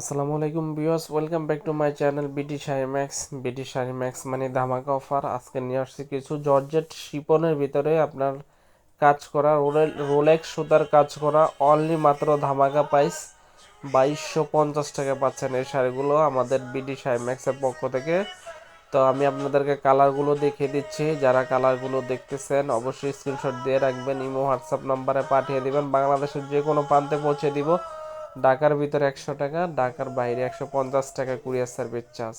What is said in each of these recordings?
আসসালামু আলাইকুম viewers, welcome back to my channel BD Sari Max. BD Sari Max মানে ধামাকা অফার। আজকে নিয়ে আসছি কিছু জর্জেট শিপনের ভিতরে আপনার কাজ করা রোলেক্স সুতার কাজ করা অনলি মাত্র ধামাকা প্রাইস বাইশশো পঞ্চাশ টাকা পাচ্ছেন এই শাড়িগুলো আমাদের বিডি শাড়ি ম্যাক্সের পক্ষ থেকে। তো আমি আপনাদেরকে কালারগুলো দেখিয়ে দিচ্ছি। যারা কালারগুলো দেখতেছেন, অবশ্যই স্ক্রিনশট দিয়ে রাখবেন, ইমো, হোয়াটসঅ্যাপ নাম্বারে পাঠিয়ে দিবেন। বাংলাদেশের যে কোনো প্রান্তে পৌঁছে দিব। ঢাকার ভিতরে একশো টাকা, ঢাকার বাইরে একশো পঞ্চাশ টাকা কুরিয়ার সার্ভিস চার্জ।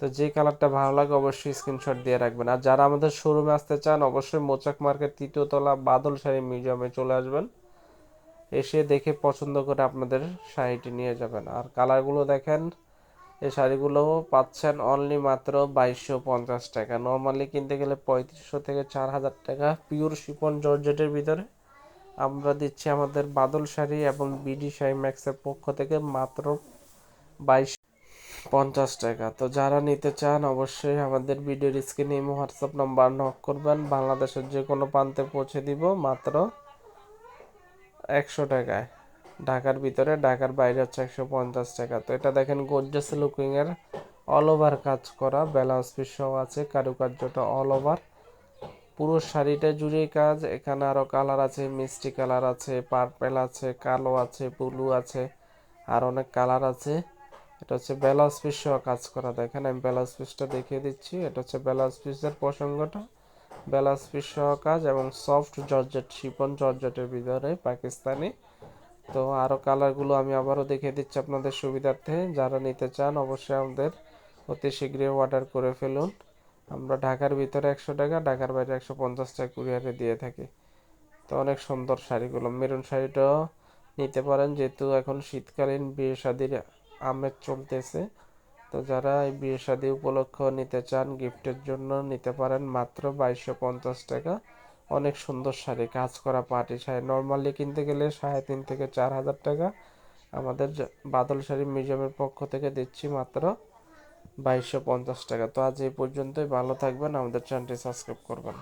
তো যে কালারটা ভালো লাগে অবশ্যই স্ক্রিনশট দিয়ে রাখবেন। আর যারা আমাদের শোরুমে আসতে চান, অবশ্যই মোচাক মার্কেট তৃতীয় তলা বাদল শাড়ি মিউজিয়ামে চলে আসবেন। এসে দেখে পছন্দ করে আপনাদের শাড়িটি নিয়ে যাবেন। আর কালারগুলো দেখেন, এই শাড়িগুলো পাচ্ছেন অনলি মাত্র বাইশশো পঞ্চাশ টাকা। নর্মালি কিনতে গেলে পঁয়ত্রিশশো থেকে চার হাজার টাকা। পিওর শিপন জর্জেটের ভিতরে। আমরা দিচ্ছি আমাদের বাদল শাড়ি এবং বিডি শাড়ি ম্যাক্সের পক্ষ থেকে মাত্র বাইশ পঞ্চাশ টাকা। তো যারা নিতে চান অবশ্যই আমাদের ভিডিওর স্ক্রিনে হোয়াটসঅ্যাপ নাম্বার নক করবেন। বাংলাদেশের যে কোনো প্রান্তে পৌঁছে দিব মাত্র একশো টাকায়। ঢাকার ভিতরে, ঢাকার বাইরে হচ্ছে একশো পঞ্চাশ টাকা। তো এটা দেখেন গোর্জাস লুকিংয়ের অল ওভার কাজ করা। ব্লাউজ পিস আছে, কারুকার্যটা অল ওভার পুরো শাড়িটা জুড়ে কাজ। এখানে আরও কালার আছে, মিষ্টি কালার আছে, পার্পেল আছে, কালো আছে, ব্লু আছে, আর অনেক কালার আছে। এটা হচ্ছে ব্লাউজ পিস সহ কাজ করা। দেখেন, আমি ব্লাউজ পিসটা দেখিয়ে দিচ্ছি। এটা হচ্ছে ব্লাউজ পিসের প্রসঙ্গটা। ব্লাউজ পিস সহ কাজ এবং সফট জর্জেট শিপন জর্জেটের ভিতরে পাকিস্তানি। তো আরও কালারগুলো আমি আবারও দেখিয়ে দিচ্ছি আপনাদের সুবিধার্থে। যারা নিতে চান, অবশ্যই আমাদের অতি শীঘ্রই অর্ডার করে ফেলুন। আমরা ঢাকার ভিতরে একশো টাকা, ঢাকার বাইরে একশো পঞ্চাশ টাকা কুরিয়ারে দিয়ে থাকি। তো অনেক সুন্দর শাড়িগুলো। মেরুন শাড়িটাও নিতে পারেন, যেহেতু এখন শীতকালীন বিয়ে শাদির আমেজ চলতেছে। তো যারা এই বিয়ে শাদি উপলক্ষ নিতে চান, গিফটের জন্য নিতে পারেন মাত্র বাইশশো পঞ্চাশ টাকা। অনেক সুন্দর শাড়ি, কাজ করা পার্টি শাড়ি। নর্মালি কিনতে গেলে সাড়ে তিন থেকে চার হাজার টাকা। আমাদের বাদল শাড়ি মিউজিয়ামের পক্ষ থেকে দিচ্ছি মাত্র বাইশশো পঞ্চাশ টাকা। তো আজ এই পর্যন্তই। ভালো থাকবেন। আমাদের চ্যানেলটি সাবস্ক্রাইব করবেন।